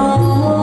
น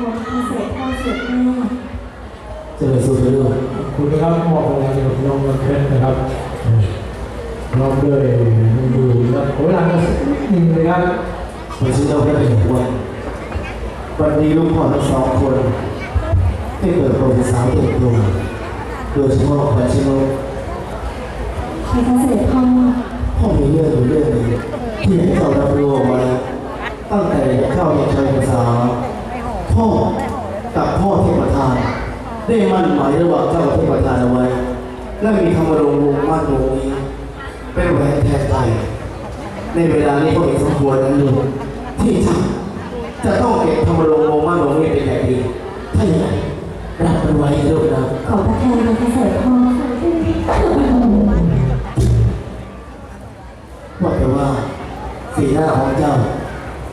ขอคนที่เสร็จพ่อเสร็จแม่เจริญสุขเลยลูกคุณครับมอบรางวัลให้กับน้องน้ำเพชรนะครับพร้อมด้วยดูและขอเวลาสักนิดหนึ่งนะครับวันที่เราได้เห็นวันวันนี้ลูกพ่อทั้งสองคนได้เปิดโปรเป็นสาวเต็มตัวโดยเฉพาะขวัญชิโนใครจะเสร็จพ่อพ่อมีเรื่องอยู่เรื่องหนึงที่ให้เรารับรู้เอาตั้งแต่เข้าเรียนชายภาษา พ่อกับพ่อเทพประธานได้มั่นหมายระหว่างเจ้ากับเทพประธานเอาไว้ และมีธรรมรงค์วงมั่นวงนี้ เป็นแหวนแทนไทยในเวลานี้ก็เห็นสมควรนั้นลูกที่จะจะต้องเก็บธรรมรงค์วงมั่นวงนี้เป็นอย่างดีถ้าอย่างนั้นรับมันไว้ลูกนะขอประทานนะคะเสร็จพ่อว่าแต่ว่าสีหน้าของเจ้า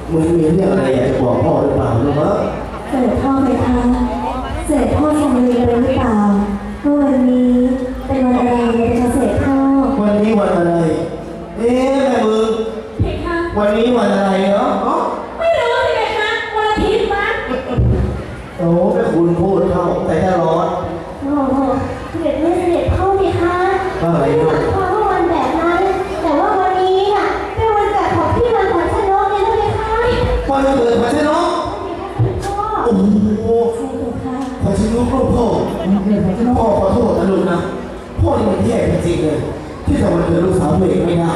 เหมือนมีเรื่องอะไรอยากจะบอกพ่อหรือเปล่าลูกเออ เสร็จพ่อไปคะเสร็จพ่อ ริงๆเลยที่จะมาเจอลูกสาวตัวเองไม่ได้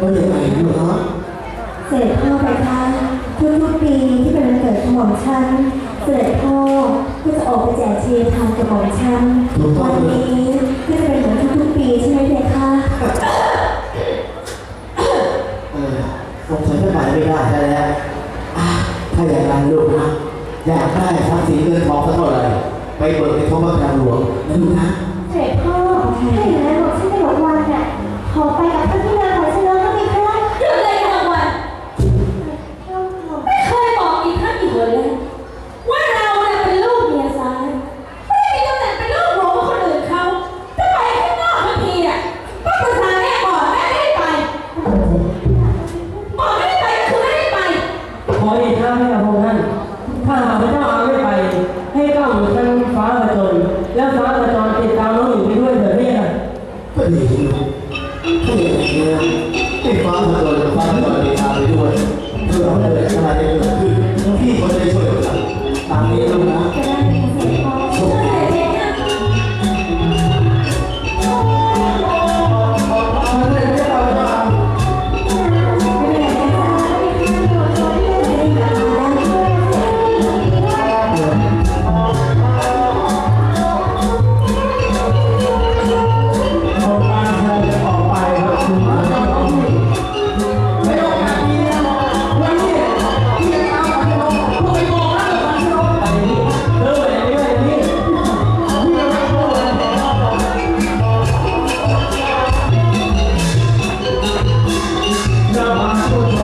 ว่าอย่างไรลูกฮะเสด็จพ่อไปคะทุกทุกๆปีที่เป็นวันเกิดของหม่อมฉันเสด็จพ่อก็จะออกไปแจกเชียร์ทางกับหม่อมฉันวันนี้ก็จะเป็น ฟ้าเธอโดนฟ้าเธอโดนดีตางไปด้วยเพื่อให้เกิดอะไรเกิดขึ้น